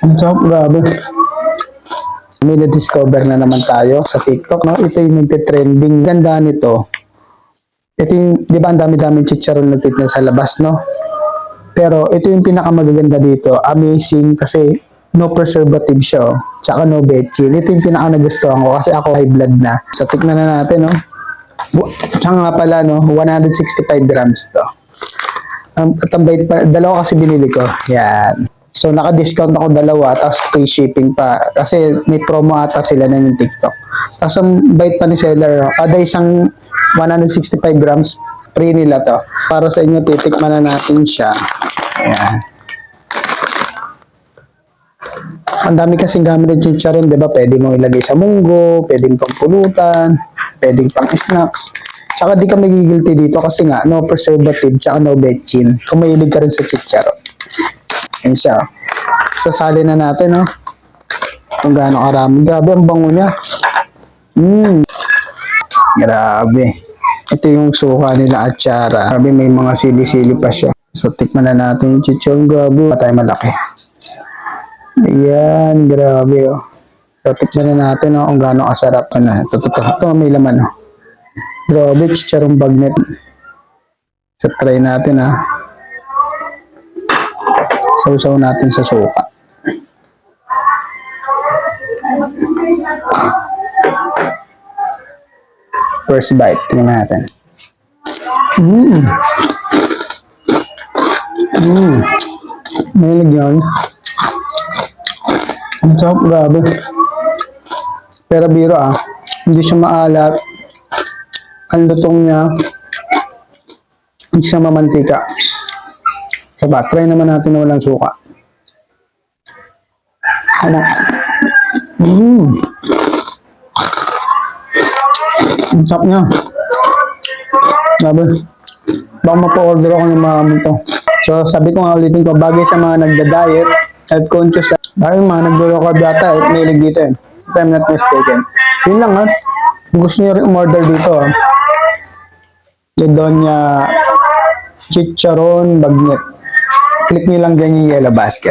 Ang sarap, grabe. May na-discover na naman tayo sa TikTok, no? Ito yung nagte-trending. Ganda nito. Ito yung, di ba ang dami-daming chicharon nagtitinda sa labas, no? Pero ito yung pinakamagaganda dito. Amazing kasi no preservative siya, oh. Tsaka no betchin. Ito yung pinaka ko kasi ako high blood na. So, tikman na natin, no? Tsaka nga pala, no? 165 grams to. Um, at ang bait pa, dalawa kasi binili ko. Yan. So, naka-discount ako dalawa, tapos free shipping pa. Kasi may promo ata sila na yung TikTok. Tapos ang bait pa ni seller, kada isang 165 grams, free nila to. Para sa inyo, titikman na natin siya. Yan. Ang dami kasing gamit ng chicharon, di ba? Pwede mo ilagay sa munggo, pwedeng pang pulutan, pwedeng pang snacks. Tsaka di ka magigilty dito kasi nga, no preservative, tsaka no betchin. Kung mahilig ka rin sa chicharon. Yan siya. Sasali na natin, no? Kung gaano karami. Grabe, ang bango niya. Mmm. Grabe. Ito yung suka nila at tsara. Grabe, may mga sili-sili pa siya. So, tikman na natin yung chicharon. Grabe. Patay malaki. Ayan, grabe oh. So, tikman na natin oh, kung gaano kasarap. Ano, ito, ito, ito, may laman oh. Grabe, chicharong bagnet. So, try natin ah. Sausaw natin sa suka. First bite, tingnan natin. Mmm. Mmm. Mahilig yun. Ang sarap, grabe. Pero biro ah, hindi siya maalat. Ang lutong niya, hindi siya mamantika. Diba, try naman natin na walang suka. Ano? Mmm. Ang sarap niya. Grabe. Baka mapo-order ako ng mga to. So, sabi ko nga ulitin ko, bagay sa mga nagda-diet, health conscious, dahil mga naglo-low carb yata, eh, may lig dito eh. If I'm not mistaken. Yun lang ha. Kung gusto nyo rin umorder dito ha. Dodonya Chicharon Bagnet. Click nyo lang dyan yung yellow basket.